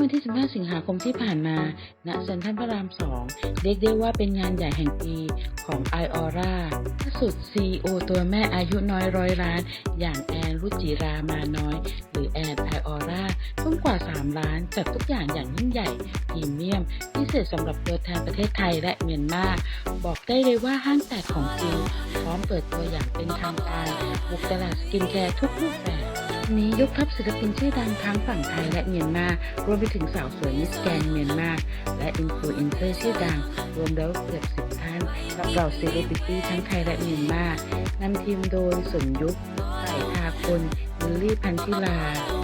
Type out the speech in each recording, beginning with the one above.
วันที่ 15 สิงหาคมที่ผ่านมา ณ เซ็นทรัลพระราม 2 เรียกได้ว่าเป็นงานใหญ่แห่งปีของ i ออร่าล่าสุด CEO ตัวแม่อายุน้อยร้อยล้าน อย่างแอนรุจิรามาน้อย หรือแอนไอออร่าทุ่มกว่า 3 ล้านจัดทุกอย่างอย่างยิ่งใหญ่พรีเมียม พิเศษสำหรับตัวแทนประเทศไทยและเมียนมา บอกได้เลยว่าห้างแตกของจริง พร้อมเปิดตัวอย่างเป็นทางการบุกตลาดสกินแคร์ทุกรูปแบบ นนี้ยกทัพศิลปินชื่อดังทั้งฝั่งไทยและเมียนมา รวมไปถึงสาวสวยมิสแกนเมียนมา และอินฟลูเอนเซอร์ชื่อดัง รวมแล้วเกือบสิบท่านกับเราเซเลบริตี้ทั้งไทยและเมียนมานำทีมโดยสนยุคไต่ทาคนลิลลี่พันธิลา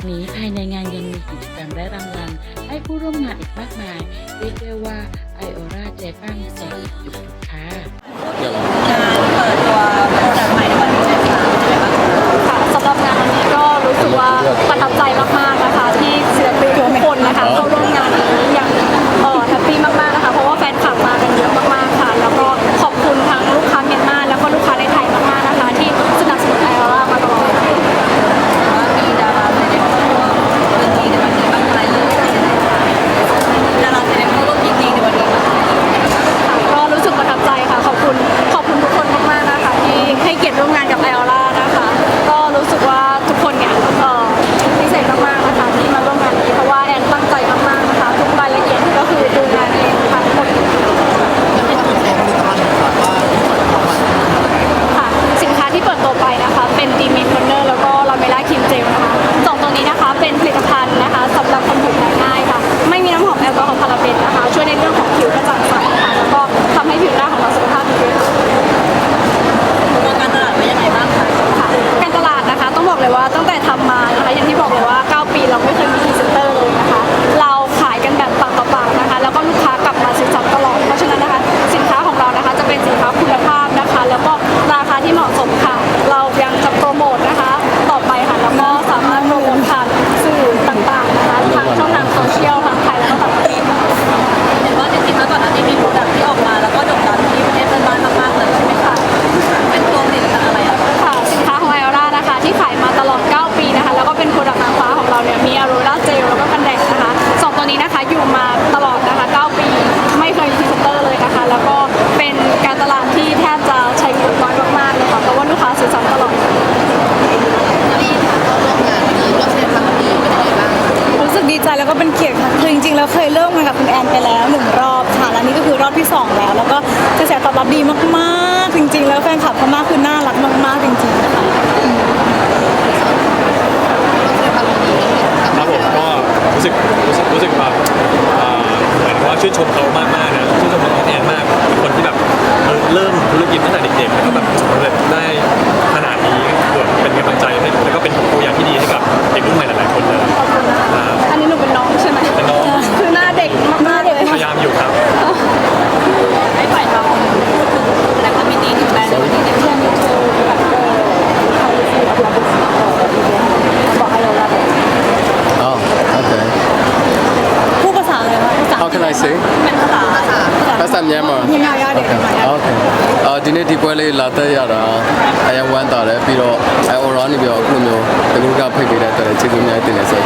นี้ภายในงานยังมีกิจกรรมและรางวัลให้ผู้ร่วมงานอีกมากมาย เรียกได้ว่าไอออร่าแจกบ้งแจกจุกค่ะ ทำตั้งแต่ทำมานะคะอย่างที่บอกเลยว่า 9 ปีเราไม่เคย แล้วก็เป็นเกียรติค่ะคือจริงๆแล้วเคยเริ่มงานกับคุณแอนไปแล้วหนึ่งรอบค่ะแล้วนี่ก็คือรอบที่สองแล้ว แล้วก็กระแสตอบรับดีมากๆ จริง ๆ แล้วแฟนคลับพม่าคือน่ารักมากๆจริงๆค่ะครับผมก็รู้สึกรู้สึกรู้สึกแบบเอ่อเหมือนว่าชื่นชมเขามากๆนะชื่นชมน้องแอนมากเป็นคนที่แบบเออเริ่มธุรกิจตั้งแต่เด็กๆแล้วก็แบบสำเร็จได้ ညာရတဲ့ဒီမှာရဟုတ်ကဲ့အာဒီနေ့ဒီပွဲလေးလာတက်ရတာအရင်ဝမ်းသာတယ်ပြီးတော့အဲ aura နေပြီးတော့အခုမျိုးတကူကဖိတ်ပေးတဲ့အတွက်ကျေးဇူးအများကြီးတင်တယ်ဆို